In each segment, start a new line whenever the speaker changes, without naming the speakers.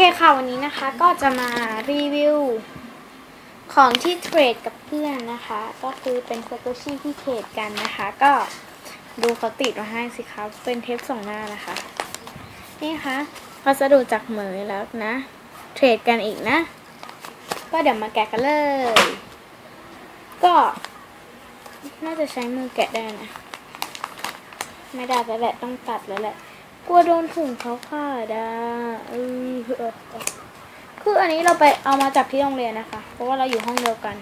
คค่ะ วันนี้นะคะก็จะมารีวิว ของที่เทรดกับเพื่อนนะคะ ก็คือเป็นซาโตชิที่เทรดกันนะคะ ก็ดูเขาติดมาให้สิครับเป็นเทปส่งหน้านะคะ นี่ค่ะพัสดุจากเหมยแล้วนะ เทรดกันอีกนะ ก็เดี๋ยวมาแกะกันเลย ก็ น่าจะใช้มือแกะได้นะ ไม่ได้แล้วแหละต้องตัดแล้วแหละ กลัวโดนถุงเขาขาดอะเออคืออันนี้เราไปเอามาจากที่โรงเรียนนะคะ เพราะว่าเราอยู่ห้องเดียวกัน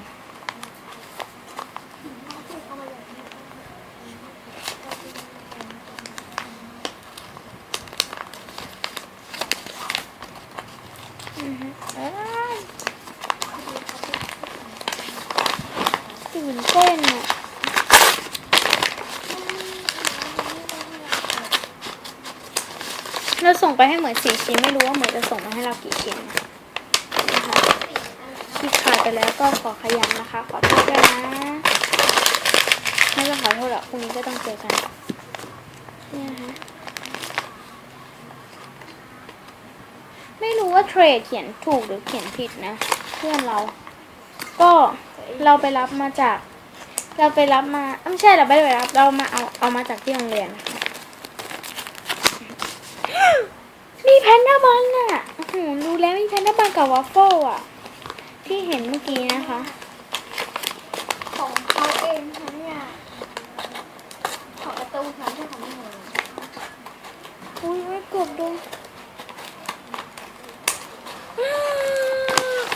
ตื่นเต้นอะ เราส่งไปให้เหมือนสี่ชิ้นไม่รู้ว่าเหมือนจะส่งมาให้เรากี่ชิ้นนะคะที่ขาดไปแล้วก็ขอขยันนะคะ ขอโทษด้วยนะไม่ต้องขอโทษหรอกพรุ่งนี้ก็ต้องเจอกันนี่นะคะไม่รู้ว่าเทรดเขียนถูกหรือเขียนผิดนะ เพื่อนเรา ก็เราไปรับมาจาก เราไปรับมาไม่ใช่เราไม่ได้ไปรับ เรามาเอาเอามาจากที่โรงเรียนนะคะ มีแพนด้าบอล น่ะโอ้โหดูแล้วมีแพนด้าบอลกับวอฟเฟิลอะ ที่เห็นเมื่อกี้นะคะ
ของเขาเองค่ะเนี่ยของการะตูนค่ะไม่ใช่ของพี่หนู
อุ้ยไม่กดด้วย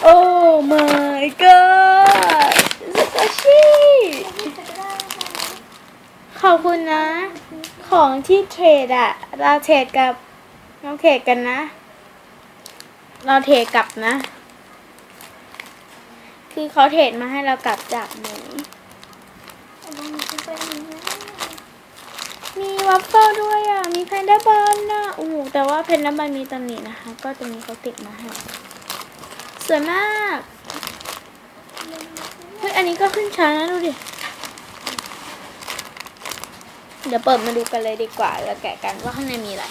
โอ้ my god สกอชิ
พี่จะได้ค่ะ
ขอบคุณนะ ของที่เทรดอะเราเทรดกับเราเทรดกันนะ เราเทกลับนะ คือเขาเทรดมาให้เรากลับจากหมู
แต่บางทีก็เป็น
มีวัฟเฟิลด้วยอะ มีแพนด้าบอลน่ะโอ้โหแต่ว่าแพนด้าบอลมีตำหนินะคะ ก็ตรงนี้เขาติดมาให้สวยมาก เฮ้ย อันนี้ก็ขึ้นช้านะดูดิ เดี๋ยวเปิดมาดูกันเลยดีกว่า แล้วแกะกันว่าข้างในมีอะไร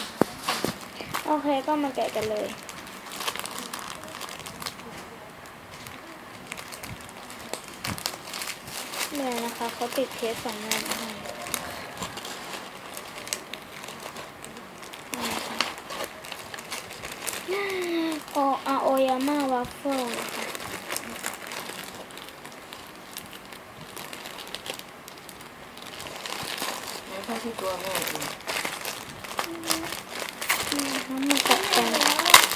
โอเค ก็มาแกะกันเลย เนี่ยนะคะเขาติดเทสสองงานมาให้โออาโอยาม่าวาฟเฟิลนะคะ
ไม่ใช่ที่ตัวแม่จริง
นี่นะคะมากัดกัน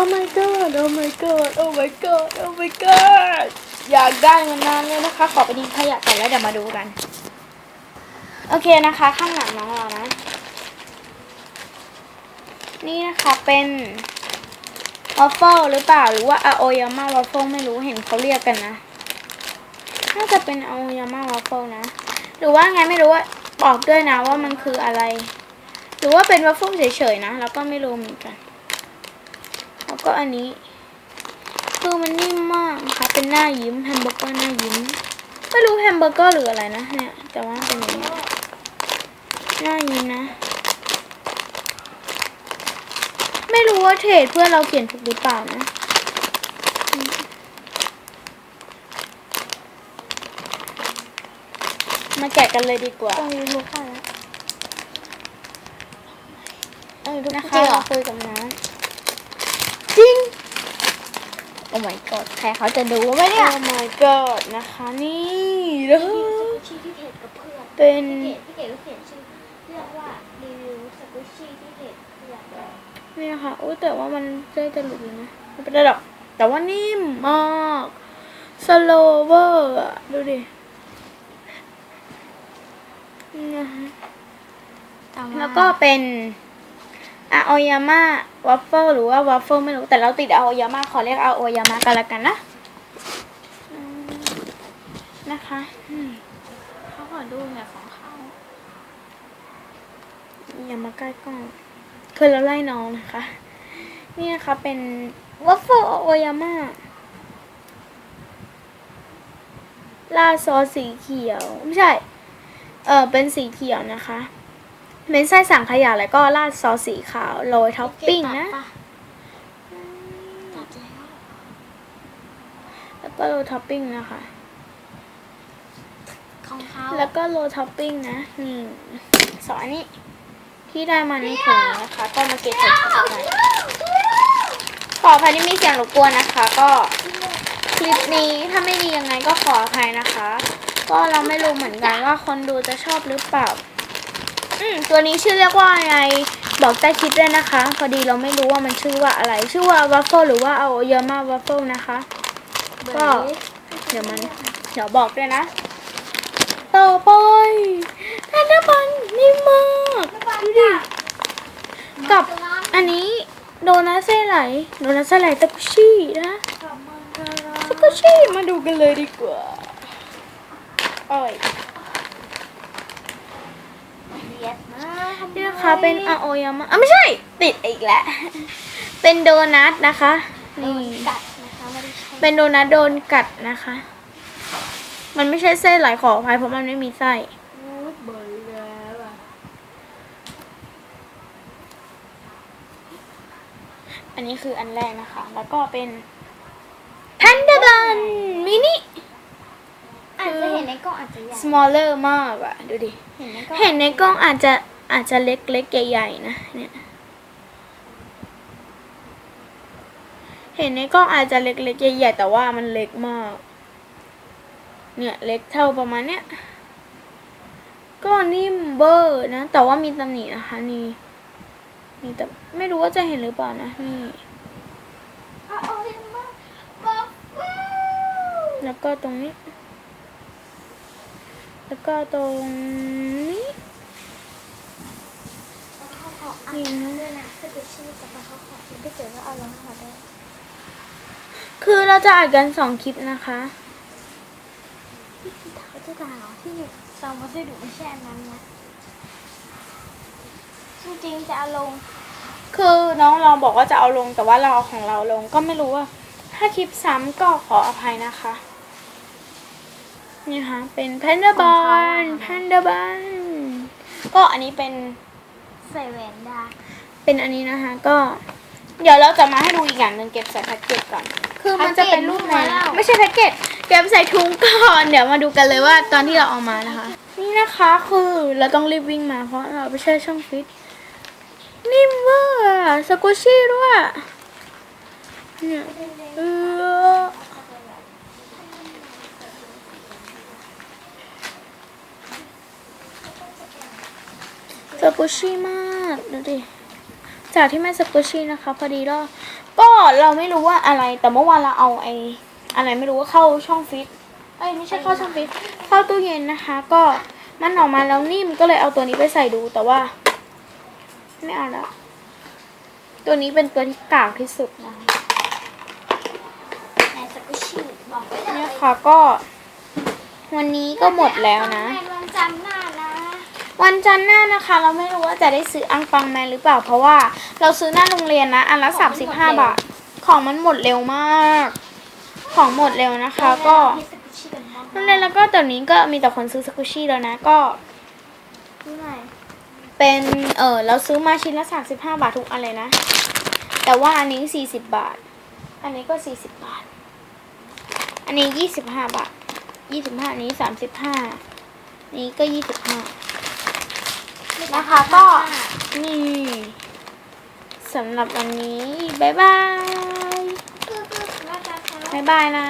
โอ้ my god โอ้ my god โอ้ my god โอ้ my god อยากได้มานานเลยนะคะ ขอไปดินขยะก่อนแล้วเดี๋ยวมาดูกัน โอเคนะคะ ข้างหลังน้องเรานะ นี่นะคะเป็นวอฟเฟิลหรือเปล่า หรือว่าอาโอยามาวอฟเฟิลไม่รู้เห็นเขาเรียกกันนะน่าจะเป็นอาโอยามาวอฟเฟิลนะ หรือว่าไงไม่รู้ว่าบอกด้วยนะว่ามันคืออะไร หรือว่าเป็นวอฟเฟิลเฉยๆนะ แล้วก็ไม่รู้เหมือนกัน แล้วก็อันนี้ คือมันนิ่มมากนะคะเป็นหน้ายิ้มแฮมเบอร์เกอร์หน้ายิ้ม ไม่รู้แฮมเบอร์เกอร์หรืออะไรนะเนี่ยแต่ว่าเป็นอย่างนี้หน้ายิ้มนะ ไม่รู้ว่าเทรดเพื่อนเราเขียนถูกหรือเปล่านะมาแกะกันเลยดีกว่า
ตรงนี้รู้ค่ะแล้วเออทุก
นะ
จ
คะ
ริงเหรอ
เราคุยกับน้อง จริง
โอ้ my god ใครเขาจะดูไหมเนี่ย
โอ้ my god นะคะ นี่เด้อ
ชื่อที่เพจกับเพื่อน
เป็น
เพจพี่เก๋ก็เขียนชื่อเรียกว่ารีวิวสกุชชี่ที่เพจเพื่อน
นี่นะคะอุ้ยแต่ว่ามันได้จะหลุดอยู่นะไม่เป็นไรหรอก แต่ว่านิ่มมากสโลเวอร์อะดูดินี่นะคะแล้วก็เป็น อาโอยาม่าวอฟเฟิลหรือว่าวอฟเฟิลไม่รู้แต่เราติดอาโอยาม่าขอเรียกอาโอยาม่ากันละกันนะนะคะเขาขอดูเนี่ยของเขาอย่ามาใกล้กล้องคือเราไล่น้องนะคะ นี่นะคะเป็นวอฟเฟิลอาโอยาม่าลาซอสสีเขียว ไม่ใช่ เออเป็นสีเขียวนะคะ เป็นไส้สังขยาแล้วก็ราดซอสสีขาวโรยท็อปปิ้งนะ
ตัดแล้ว
แล้วก็โรยท็อปปิ้งนะคะ
ของเขา
แล้วก็โรยท็อปปิ้งนะนี่สอนนี้ที่ได้มาในถุงนะคะ ก็มาเก็บใส่ถุงไปขออภัยที่มีเสียงรบกวนนะคะ ก็คลิปนี้ถ้าไม่ดียังไงก็ขออภัยนะคะ ก็เราไม่รู้เหมือนกันว่าคนดูจะชอบหรือเปล่าอืม ตัวนี้ชื่อเรียกว่าอะไรบอกใต้คลิปด้วยนะคะ พอดีเราไม่รู้ว่ามันชื่อว่าอะไร ชื่อว่าวัฟเฟิลหรือว่าเอาเยอะมากวัฟเฟิลนะคะ ก็เดี๋ยวมันเดี๋ยวบอกด้วยนะ ต่อไปธนบัตรนิ่มมากดูดิกับอันนี้โดนัทไส้ไหลโดนัทไส้ไหลตะกุชี่นะตะกุชี่มาดูกันเลยดีกว่าโอ้ย
เลียดมาก
นี่นะคะเป็นอาโอยามะอะไม่ใช่ ติดอีกแล้ว เป็นโดนัทนะคะนี่
กัดนะคะไม่ได้ใช้
เป็นโดนัทโดนกัดนะคะ มันไม่ใช่ไส้ไหลขออภัยเพราะมันไม่มีไส้
เบอร์แล้วอะ
อันนี้คืออันแรกนะคะ แล้วก็เป็นแพนด้าบันมินิ
อาจจะเห็นในกล้องอาจจะใหญ่
smaller มากอะดูดิ
เห็นในกล้อง
เห็นในกล้องอาจจะ อาจจะเล็กเล็กๆใหญ่ๆนะเนี่ยเห็นในกล้องอาจจะเล็กเล็กๆใหญ่ๆแต่ว่ามันเล็กมาก เนี่ยเล็กเท่าประมาณเนี้ยก็นิ่มเบอร์นะ แต่ว่ามีตำหนินะคะนี่นี่แต่ไม่รู้ว่าจะเห็นหรือเปล่านะนี่แล้วก็ตรงนี้ แล้วก็ตรงนี้
เขาขออ่านด้วยนะถ้าเกิดชื่อกับเขาขอถ้าเกิดว่าเอาลงขอได้
คือเราจะอัดกันสองคลิปนะคะ
เขาจะด่าเหรอที่ซองวัสดุไม่ใช่อันนั้นนะจริงๆจะเอาลง
คือน้องเราบอกว่าจะเอาลงแต่ว่าเราเอาของเราลงก็ไม่รู้ว่า ถ้าคลิปซ้ำก็ขออภัยนะคะ นี่ค่ะเป็นแพนด้าบอนแพนด้าบอนก็อันนี้เป็น
ใส่แหวนได้
เป็นอันนี้นะคะ ก็ เดี๋ยวเราจะมาให้ดูอีกอย่างหนึ่งเก็บใส่แพ็กเกจก่อน คือมันจะเป็นรูปไหนไม่ใช่แพ็กเกจเก็บใส่ถุงก่อนเดี๋ยวมาดูกันเลยว่าตอนที่เราเอามานะคะ นี่นะคะคือเราต้องรีบวิ่งมาเพราะเราไม่ใช่ช่องฟิตนิ่มมากอะสกูชี่ด้วยเนี่ยเออ สกูชี่มากดูดิจากที่ไม่สกูชี่นะคะพอดีเราก็เราไม่รู้ว่าอะไร แต่เมื่อวานเราเอาไอ้อะไรไม่รู้ว่าเข้าช่องฟิตเอ้ยไม่ใช่เข้าช่องฟิตเข้าตู้เย็นนะคะ ก็มันออกมาแล้วนิ่มก็เลยเอาตัวนี้ไปใส่ดูแต่ว่า ไม่เอาแล้วตัวนี้เป็นตัวที่กากที่สุดนะคะ
ในสกุชี่เนี่
ยยค่ะก็ วันนี้ก็หมดแล้วนะ
วันจันทร์หน้านะ
คะ เราไม่รู้ว่าจะได้ซื้ออังปังแมนหรือเปล่า เพราะว่าเราซื้อหน้าโรงเรียนนะ อันละสามสิบห้าบาท ของมันหมดเร็วมาก ของหมดเร็วนะคะ ก็
ให้สกุชี่กันบ้าง
นั่นเลยแล้วก็ตอนนี้ก็มีแต่คนซื้อสกุชี่แล้วนะก็เป็นเออเราซื้อมาชิ้นละสามสิบห้าบาททุกอันเลยนะ แต่ว่าอันนี้สี่สิบบาท อันนี้ก็สี่สิบบาท อันนี้ยี่สิบห้าบาทยี่สิบห้านี้สามสิบห้านี้ก็ยี่สิบห้า นะคะก็นี่สำหรับวันนี้ บ๊ายบาย
คือคือว่าจะทำ
บ๊ายบายนะ